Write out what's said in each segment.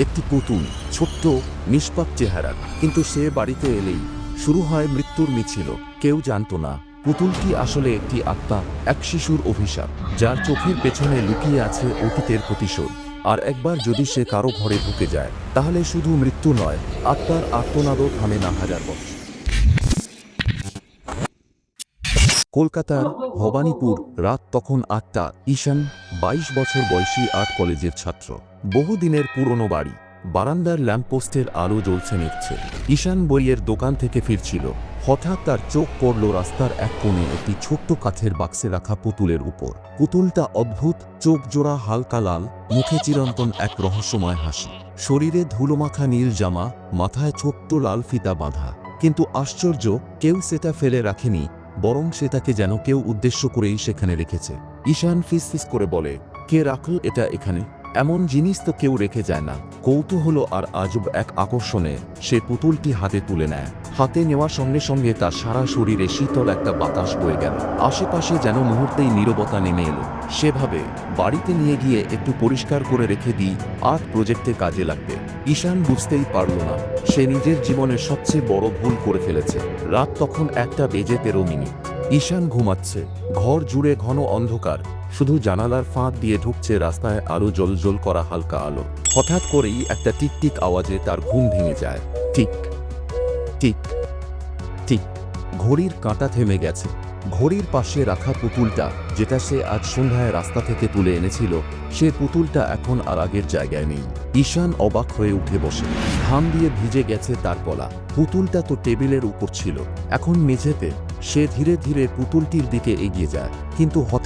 একটি পুতুল, ছোট্ট, নিষ্পাপ চেহারা। কিন্তু সে বাড়িতে এলেই শুরু হয় মৃত্যুর মিছিল। কেউ জানতো না, পুতুলটি আসলে একটি আত্মা, এক শিশুর অভিশাপ, যার চোখের পেছনে লুকিয়ে আছে অতীতের প্রতিশোধ। আর একবার যদি সে কারও ঘরে ঢুকে যায়, তাহলে শুধু মৃত্যু নয়, আত্মার আত্মনাদও থামে না হাজার বছর। কলকাতার ভবানীপুর, রাত তখন আটটা, ঈশান, বাইশ বছর বয়সী আর্ট কলেজের ছাত্র। বহুদিনের পুরনো বাড়ি। বারান্দার ল্যাম্পপোস্টের আলো জ্বলছে নিচ্ছে। ঈশান বইয়ের দোকান থেকে ফিরছিল। হঠাৎ তার চোখ পড়ল রাস্তার এক কোণে একটি ছোট্ট কাঠের বাক্সে রাখা পুতুলের উপর। পুতুলটা অদ্ভুত, চোখ জোড়া হালকা লাল, মুখে চিরন্তন এক রহস্যময় হাসি। শরীরে ধুলোমাখা নীল জামা, মাথায় ছোট্ট লাল ফিতা বাঁধা। কিন্তু আশ্চর্য, কেউ সেটা ফেলে রাখেনি, বরং সেটাকে যেন কেউ উদ্দেশ্য করেই সেখানে রেখেছে। ঈশান ফিস ফিস করে বলে, কে রাখল এটা এখানে? এমন জিনিস তো কেউ রেখে যায় না। কৌতূহল আর আজব এক আকর্ষণে সে পুতুলটি হাতে তুলে নেয়। হাতে নেওয়ার সঙ্গে সঙ্গে তার সারা শরীরে শীতল একটা বাতাস বয়ে গেল। আশেপাশে যেন মুহূর্তেই নীরবতা নেমে এলো। সেভাবে বাড়িতে নিয়ে গিয়ে একটু পরিষ্কার করে রেখে দিই আর্ট প্রজেক্টে কাজে লাগবে। ঈশান বুঝতেই পারল না, সে নিজের জীবনের সবচেয়ে বড় ভুল করে ফেলেছে। রাত তখন একটা বেজে তেরো মিনিট। ঈশান ঘুমাচ্ছে। ঘর জুড়ে ঘন অন্ধকার। শুধু জানালার ফাঁক দিয়ে ঢুকছে রাস্তায় আলো জল করা হালকা আলো। হঠাৎ করেই একটা টিকটিক আওয়াজে তার ঘুম ভেঙে যায়। টিক টিক টিক। ঘড়ির কাঁটা থেমে গেছে। ঘড়ির পাশে রাখা পুতুলটা, যেটা সে আজ সন্ধ্যায় রাস্তা থেকে তুলে এনেছিল, সে পুতুলটা এখন আর আগের জায়গায় নেই। ঈশান অবাক হয়ে উঠে বসে। ঘাম দিয়ে ভিজে গেছে তার গলা। পুতুলটা তো টেবিলের উপর ছিল। এখন মেঝেতে, সে ধীরে ধীরে পুতুলটির দিকে এগিয়ে যায়। কিন্তু হঠাৎ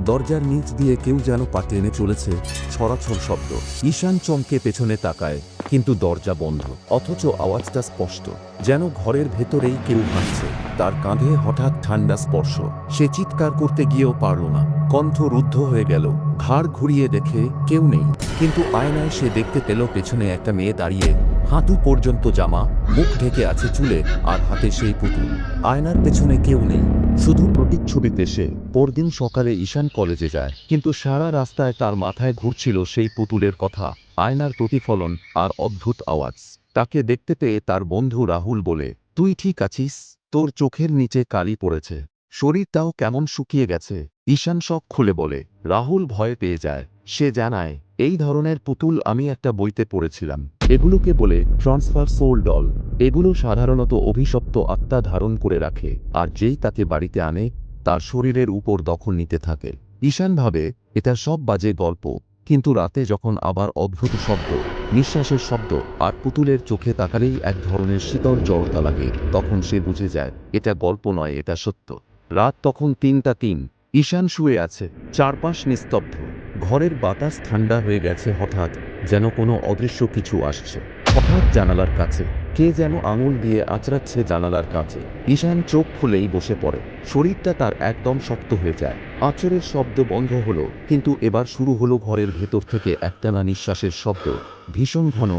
দরজার নিচ দিয়ে কেউ যেন পা টেনে চলেছে ছড়াছড় শব্দ। ঈশান চমকে পেছনে তাকায়, কিন্তু দরজা বন্ধ। অথচ আওয়াজটা স্পষ্ট। যেন ঘরের ভেতরেই কেউ হাঁটছে। তার কাঁধে হঠাৎ ঠান্ডা স্পর্শ। সে চিৎকার করতে গিয়েও পারল না। কণ্ঠ রুদ্ধ হয়ে গেল। ঘাড় ঘুরিয়ে দেখে কেউ নেই। কিন্তু আয়নায় সে দেখতে পেল পেছনে একটা মেয়ে দাঁড়িয়ে হাঁটু পর্যন্ত জামা, মুখ ঢেকে আছে চুলে, আর হাতে সেই পুতুল। আয়নার পেছনে কেউ নেই। শুধু প্রতিচ্ছবিতে সে। পরদিন সকালে ঈশান কলেজে যায়, কিন্তু সারা রাস্তায় তার মাথায় ঘুরছিল সেই পুতুলের কথা, আয়নার প্রতিফলন আর অদ্ভুত আওয়াজ। তাকে দেখতে পেয়ে তার বন্ধু রাহুল বলে, তুই ঠিক আছিস? তোর চোখের নিচে কালি পড়েছে। শরীরটাও কেমন শুকিয়ে গেছে? ঈশান সব খুলে বলে, রাহুল ভয় পেয়ে যায়। সে জানায়, এই ধরনের পুতুল আমি একটা বইতে পড়েছিলাম। এগুলোকে বলে ট্রান্সফার সোল ডল। এগুলো সাধারণত অভিশপ্ত আত্মা ধারণ করে রাখে, আর যেই তাকে বাড়িতে আনে, তার শরীরের উপর দখল নিতে থাকে। ঈশান ভাবে এটা সব বাজে গল্প, কিন্তু রাতে যখন আবার অদ্ভুত শব্দ, নিঃশ্বাসের শব্দ, আর পুতুলের চোখে তাকালেই এক ধরনের শীতল জড়তা লাগে, তখন সে বুঝে যায়, এটা গল্প নয়, এটা সত্য। রাত তখন তিনটা তিন, ঈশান শুয়ে আছে, চারপাশ নিস্তব্ধ, ঘরের বাতাস ঠান্ডা হয়ে গেছে হঠাৎ। যেন কোনো অদৃশ্য কিছু আসছে। হঠাৎ জানালার কাছে, কে যেন আঙুল দিয়ে আঁচড়াচ্ছে জানালার কাছে। ঈশান চোখ খুলেই বসে পড়ে। শরীরটা তার একদম শক্ত হয়ে যায়। আঁচড়ের শব্দ বন্ধ হলো, কিন্তু এবার শুরু হলো ঘরের ভেতর থেকে একটানা নিঃশ্বাসের শব্দ। ভীষণ ঘন,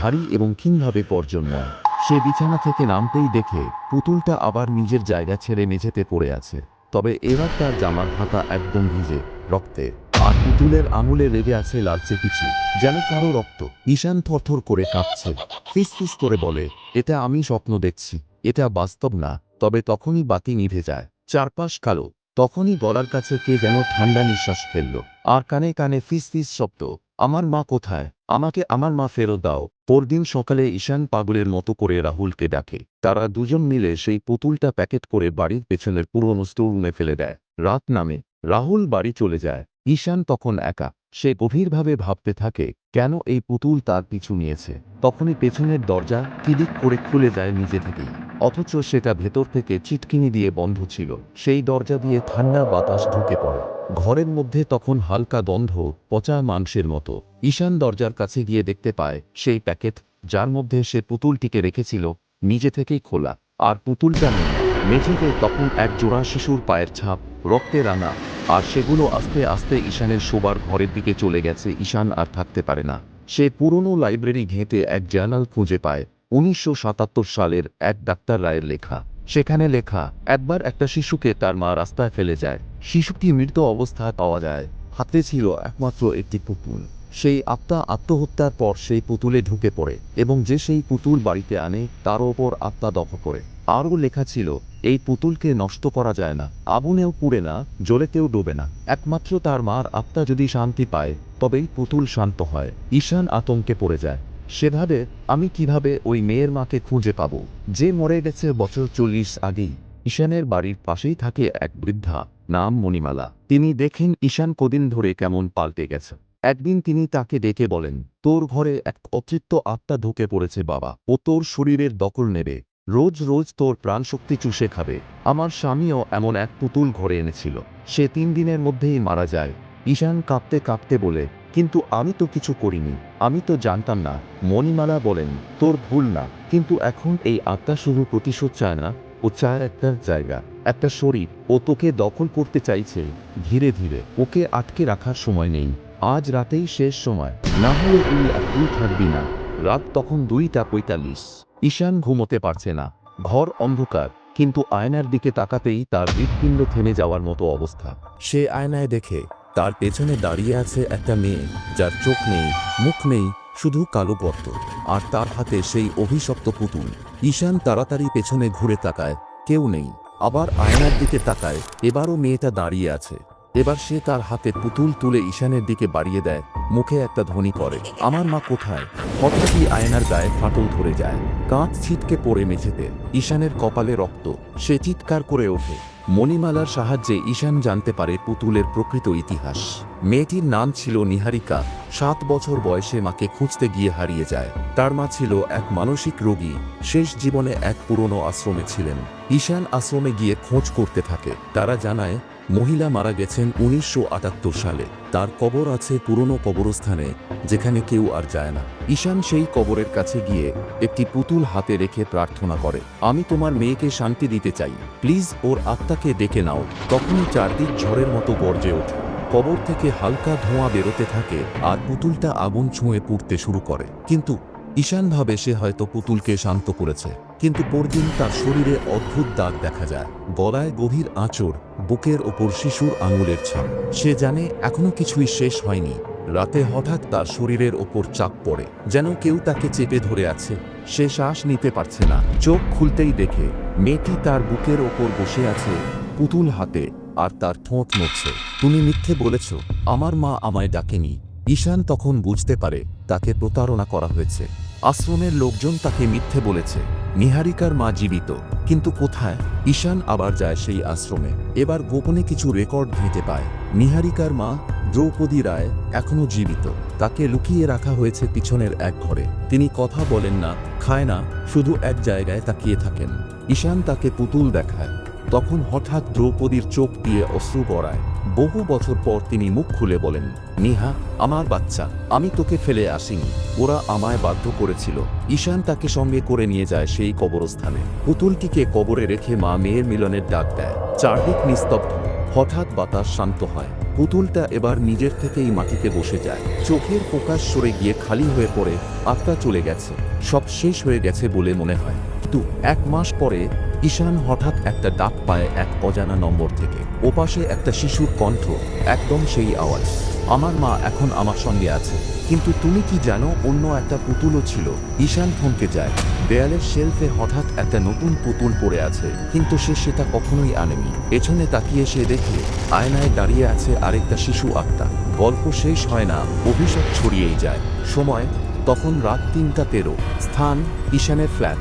ভারী এবং ক্ষীণভাবে পর্জন্যয় সে বিছানা থেকে নামতেই দেখে, পুতুলটা আবার নিজের জায়গা ছেড়ে মেঝেতে পড়ে আছে। তবে এবার তার জামার হাতা একদম ভিজে, রক্তে। আর পুতুলের আঙুলে লেগে আছে লালচে কিছু যেন কারও রক্ত। ঈশান থরথর করে কাঁপছে। ফিস ফিস করে বলে, এটা আমি স্বপ্ন দেখছি। এটা বাস্তব না, তবে তখনই বাতি নিভে যায়। চারপাশ কালো। তখনই গলার কাছে কে যেন ঠান্ডা নিঃশ্বাস ফেলল। আর কানে কানে ফিস ফিস শব্দ, আমার মা কোথায়? আমাকে আমার মা ফেরত দাও। পরদিন সকালে ঈশান পাগলের মতো করে রাহুলকে ডাকে। তারা দুজন মিলে সেই পুতুলটা প্যাকেট করে বাড়ির পেছনের পুরনো স্টোররুমে ফেলে দেয়। রাত নামে। রাহুল বাড়ি চলে যায়। ঈশান তখন একা। সে গভীরভাবে ভাবতে থাকে, কেন এই পুতুল তার পিছু নিয়েছে? তখনই পেছনের দরজা কিদিক করে খুলে যায় নিজে থেকেই। অথচ সেটা ভেতর থেকে চিটকিনি দিয়ে বন্ধ ছিল। সেই দরজা দিয়ে ঠান্ডা বাতাস ঢুকে পড়ে। ঘরের মধ্যে তখন হালকা গন্ধ পচা মাংসের মতো। ঈশান দরজার কাছে গিয়ে দেখতে পায়, সেই প্যাকেট, যার মধ্যে সে পুতুলটিকে রেখেছিল, নিজে থেকেই খোলা। আর পুতুলটা নেই। মেঝেতে তখন এক জোড়া শিশুর পায়ের ছাপ, রক্তে রাঙা। আর সেগুলো আস্তে আস্তে ঈশানের শোবার ঘরের দিকে চলে গেছে। ঈশান আর থাকতে পারে না। সে পুরনো লাইব্রেরি ঘেঁটে এক জার্নাল খুঁজে পায়। উনিশশো সাতাত্তর সালের এক ডাক্তার রায়ের লেখা। সেখানে লেখা, একবার একটা শিশুকে তার মা রাস্তায় ফেলে যায়। শিশুটি মৃত অবস্থায় পাওয়া যায়। হাতে ছিল একমাত্র একটি পুতুল। সেই আত্মা আত্মহত্যার পর সেই পুতুলে ঢুকে পড়ে এবং যে সেই পুতুল বাড়িতে আনে, তার ওপর আত্মা দখ করে। আরও লেখা ছিল, এই পুতুলকে নষ্ট করা যায় না, আগুনেও পুড়ে না জলেতেও ডোবে না। একমাত্র তার মার আত্মা যদি শান্তি পায়, তবেই পুতুল শান্ত হয়, ঈশান আতঙ্কে পড়ে যায়। সেভাবে আমি কীভাবে ওই মেয়ের মাকে খুঁজে পাব? যে মরে গেছে বছর চল্লিশ আগেই। ঈশানের বাড়ির পাশেই থাকে এক বৃদ্ধা নাম মণিমালা। তিনি দেখেন ঈশান কদিন ধরে কেমন পাল্টে গেছে। একদিন তিনি তাকে ডেকে বলেন, তোর ঘরে এক অতৃপ্ত আত্মা ঢুকে পড়েছে বাবা। ও তোর শরীরের দখল নেবে। রোজ রোজ তোর প্রাণশক্তি চুষে খাবে। আমার স্বামীও এমন এক পুতুল ঘরে এনেছিল। সে তিন দিনের মধ্যেই মারা যায়। ঈশান কাঁপতে কাঁপতে বলে, কিন্তু আমি তো কিছু করিনি। আমি তো জানতাম না। মণিমালা বলেন, তোর ভুল না। কিন্তু এখন এই আত্মা শুধু প্রতিশোধ চায় না, ও চায় একটা জায়গা, একটা শরীর। ও তোকে দখল করতে চাইছে ধীরে ধীরে। ওকে আটকে রাখার সময় নেই। আজ রাতেই শেষ সময়। না হলে তুই তুই থাকবি না। রাত তখন দুইটা পঁয়তাল্লিশ। ঈশান ঘুমোতে পারছে না। ঘর অন্ধকার, কিন্তু আয়নার দিকে তাকাতেই তার হৃৎপিণ্ড থেমে যাওয়ার মতো অবস্থা। সে আয়নায় দেখে, তার পেছনে দাঁড়িয়ে আছে একটা মেয়ে, যার চোখ নেই, মুখ নেই, শুধু কালো গর্ত। আর তার হাতে সেই অভিশপ্ত পুতুল। ঈশান তাড়াতাড়ি পেছনে ঘুরে তাকায়, কেউ নেই। আবার আয়নার দিকে তাকায়, এবারও মেয়েটা দাঁড়িয়ে আছে। এবার সে তার হাতে পুতুল তুলে ঈশানের দিকে বাড়িয়ে দেয়। মুখে একটা ধ্বনি করে, আমার মা কোথায়? হঠাৎই আয়নার গায়ে ফাটল ধরে যায়। কাঁচ ছিটকে পড়ে মেঝেতে, ঈশানের কপালে রক্ত। সে চিৎকার করে ওঠে। মণিমালার সাহায্যে ঈশান জানতে পারে পুতুলের প্রকৃত ইতিহাস। মেয়েটির নাম ছিল নিহারিকা। সাত বছর বয়সে মাকে খুঁজতে গিয়ে হারিয়ে যায়। তার মা ছিল এক মানসিক রোগী। শেষ জীবনে এক পুরনো আশ্রমে ছিলেন। ঈশান আশ্রমে গিয়ে খোঁজ করতে থাকে। তারা জানায় মহিলা মারা গেছেন উনিশশো আটাত্তর সালে। তার কবর আছে পুরনো কবরস্থানে, যেখানে কেউ আর যায় না। ঈশান সেই কবরের কাছে গিয়ে একটি পুতুল হাতে রেখে প্রার্থনা করে, আমি তোমার মেয়েকে শান্তি দিতে চাই। প্লিজ ওর আত্মাকে ডেকে নাও। তখনই চারদিক ঝড়ের মতো গর্জে ওঠে। কবর থেকে হালকা ধোঁয়া বেরোতে থাকে আর পুতুলটা আগুন ছুঁয়ে পুড়তে শুরু করে। কিন্তু ঈশান ভাবে সে হয়তো পুতুলকে শান্ত করেছে। কিন্তু পরদিন তার শরীরে অদ্ভুত দাগ দেখা যায়। গলায় গভীর আঁচড়, বুকের ওপর শিশুর আঙুলের ছাপ। সে জানে এখনও কিছুই শেষ হয়নি। রাতে হঠাৎ তার শরীরের ওপর চাপ পড়ে, যেন কেউ তাকে চেপে ধরে আছে। সে শ্বাস নিতে পারছে না। চোখ খুলতেই দেখে মেয়েটি তার বুকের ওপর বসে আছে পুতুল হাতে আর তার ঠোঁট নড়ছে। তুমি মিথ্যে বলেছ। আমার মা আমায় ডাকেনি। ঈশান তখন বুঝতে পারে তাকে প্রতারণা করা হয়েছে। আশ্রমের লোকজন তাকে মিথ্যে বলেছে। নিহারিকার মা জীবিত, কিন্তু কোথায়? ঈশান আবার যায় সেই আশ্রমে। এবার গোপনে কিছু রেকর্ড ঘেঁটে পায়। নিহারিকার মা দ্রৌপদী রায় এখনও জীবিত। তাকে লুকিয়ে রাখা হয়েছে পিছনের এক ঘরে। তিনি কথা বলেন না, খায় না, শুধু এক জায়গায় তাকিয়ে থাকেন। ঈশান তাকে পুতুল দেখায়। তখন হঠাৎ দ্রৌপদীর চোখ দিয়ে অশ্রু গড়ায়। বহু বছর পর তিনি মুখ খুলে বলেন, নিহা, আমার বাচ্চা, আমি তোকে ফেলে আসিনি। ওরা আমায় বাধ্য করেছিল। ঈশান তাকে সঙ্গে করে নিয়ে যায় সেই কবরস্থানে। পুতুলটিকে কবরে রেখে মা মেয়ের মিলনের ডাক দেয়। চারদিক নিস্তব্ধ। হঠাৎ বাতাস শান্ত হয়। পুতুলটা এবার নিজের থেকেই মাটিতে বসে যায়। চোখের প্রকাশ সরে গিয়ে খালি হয়ে পড়ে, আত্মা চলে গেছে। সব শেষ হয়ে গেছে বলে মনে হয়। কিন্তু এক মাস পরে, ঈশান হঠাৎ একটা ডাক পায় এক অজানা নম্বর থেকে। ওপাশে একটা শিশুর কণ্ঠ, একদম সেই আওয়াজ। আমার মা এখন আমার সঙ্গে আছে। কিন্তু তুমি কি জানো, অন্য একটা পুতুলও ছিল। ঈশান থমকে যায়। দেয়ালের শেলফে হঠাৎ একটা নতুন পুতুল পড়ে আছে। কিন্তু সে সেটা কখনোই আনেনি। পেছনে তাকিয়ে সে দেখে আয়নায় দাঁড়িয়ে আছে আরেকটা শিশু আত্মা। গল্প শেষ হয় না, অভিশাপ ছড়িয়েই যায়। সময়, তখন রাত তিনটা তেরো। স্থান, ঈশানের ফ্ল্যাট।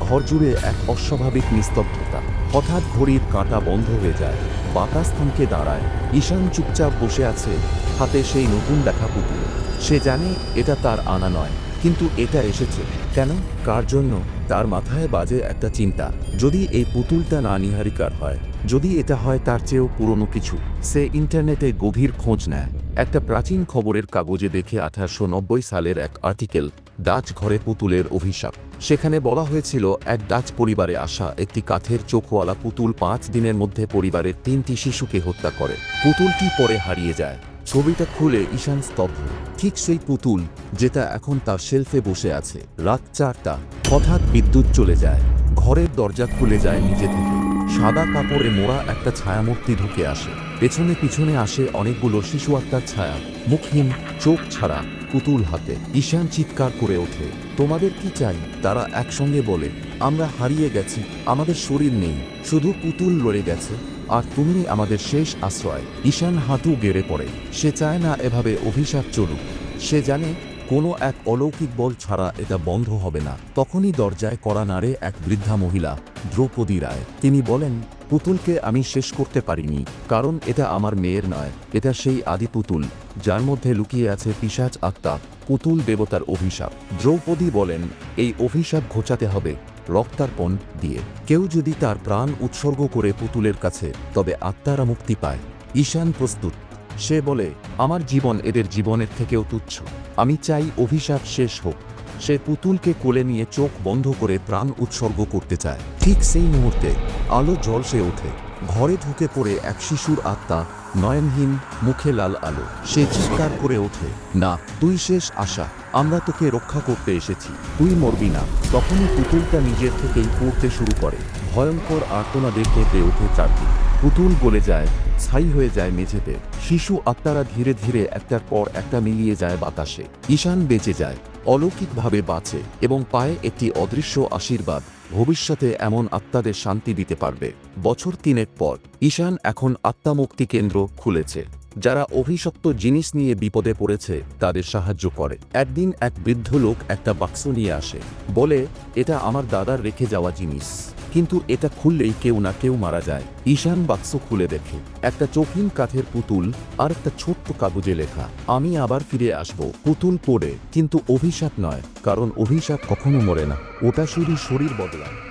ঘর জুড়ে এক অস্বাভাবিক নিস্তব্ধতা। হঠাৎ ঘড়ির কাঁটা বন্ধ হয়ে যায়। বাতাস থমকে দাঁড়ায়। ঈশান চুপচাপ বসে আছে। হাতে সেই নতুন দেখা পুতুল। সে জানে এটা তার আনা নয়, কিন্তু এটা এসেছে। কেন? কার জন্য? তার মাথায় বাজে একটা চিন্তা। যদি এই পুতুলটা না নিহারিকার হয়, যদি এটা হয় তার চেয়েও পুরনো কিছু, সে ইন্টারনেটে গভীর খোঁজ নেয়। একটা প্রাচীন খবরের কাগজে দেখে আঠারোশো নব্বই সালের এক আর্টিকেল, ডাচ ঘরে পুতুলের অভিশাপ। সেখানে বলা হয়েছিল, এক ডাচ পরিবারে আসা একটি কাঠের চোখওয়ালা পুতুল পাঁচ দিনের মধ্যে পরিবারের তিনটি শিশুকে হত্যা করে। পুতুলটি পরে হারিয়ে যায়। ছবিটা খুলে ঈশান স্তব্ধ। ঠিক সেই পুতুল, যেটা এখন তার শেলফে বসে আছে। রাত চারটা। হঠাৎ বিদ্যুৎ চলে যায়। ঘরের দরজা খুলে যায় নিজে থেকে। সাদা কাপড়ে মোড়া একটা ছায়ামূর্তি ঢুকে আসে। পেছনে পিছনে আসে অনেকগুলো শিশু আত্মার ছায়া। মুখহীন, চোখ ছাড়া, পুতুল হাতে। ঈশান চিৎকার করে ওঠে। তোমাদের কি চাই? তারা একসঙ্গে বলে, আমরা হারিয়ে গেছি। আমাদের শরীর নেই। শুধু পুতুল লড়ে গেছে। আর তুমি আমাদের শেষ আশ্রয়। ঈশান হাঁটু গেড়ে পড়ে। সে চায় না এভাবে অভিশাপ চলুক। সে জানে, কোনো এক অলৌকিক বল ছাড়া এটা বন্ধ হবে না। তখনই দরজায় কড়া নাড়ে এক বৃদ্ধা মহিলা, দ্রৌপদী রায়। তিনি বলেন, পুতুলকে আমি শেষ করতে পারিনি, কারণ এটা আমার মেয়ের নয়। এটা সেই আদি পুতুল, যার মধ্যে লুকিয়ে আছে পিসাচ আত্মা, পুতুল দেবতার অভিশাপ। দ্রৌপদী বলেন, এই অভিশাপ ঘোচাতে হবে। রক্তার্পণ দিয়ে কেউ যদি তার প্রাণ উৎসর্গ করে পুতুলের কাছে, তবে আত্মারা মুক্তি পায়। ঈশান প্রস্তুত। সে বলে, আমার জীবন এদের জীবনের থেকেও তুচ্ছ। আমি চাই অভিশাপ শেষ হোক। সে পুতুলকে কোলে নিয়ে চোখ বন্ধ করে প্রাণ উৎসর্গ করতে চায়। ঠিক সেই মুহূর্তে আলো জলসে ওঠে। ঘরে ঢুকে পড়ে এক শিশুর আত্মা নয়নহীন মুখে লাল আলো। সে চিৎকার করে ওঠে, না, তুই শেষ আশা, আমরা তোকে রক্ষা করতে এসেছি। তুই মরবি না। তখনই পুতুলটা নিজের থেকেই পড়তে শুরু করে। ভয়ঙ্কর আর্তনাদে কেঁপে ওঠে চারদিক। পুতুল গলে যায় ছাই হয়ে যায় মেঝেতে। শিশু আত্মারা ধীরে ধীরে একটার পর একটা মিলিয়ে যায় বাতাসে। ঈশান বেঁচে যায়, অলৌকিকভাবে বাঁচে এবং পায় একটি অদৃশ্য আশীর্বাদ ভবিষ্যতে এমন আত্মাদের শান্তি দিতে পারবে। বছর তিনেক পর, ঈশান এখন আত্মামুক্তি কেন্দ্র খুলেছে, যারা অভিশপ্ত জিনিস নিয়ে বিপদে পড়েছে তাদের সাহায্য করে। একদিন এক বৃদ্ধ লোক একটা বাক্স নিয়ে আসে, বলে, এটা আমার দাদার রেখে যাওয়া জিনিস। কিন্তু এটা খুললেই কেউ না কেউ মারা যায়। ঈশান বাক্স খুলে দেখে। একটা চোখিন কাঠের পুতুল আর একটা ছোট্ট কাগজে লেখা। আমি আবার ফিরে আসব। পুতুল পড়ে, কিন্তু অভিশাপ নয়, কারণ অভিশাপ কখনো মরে না। ওটা শুধু শরীর বদলায়।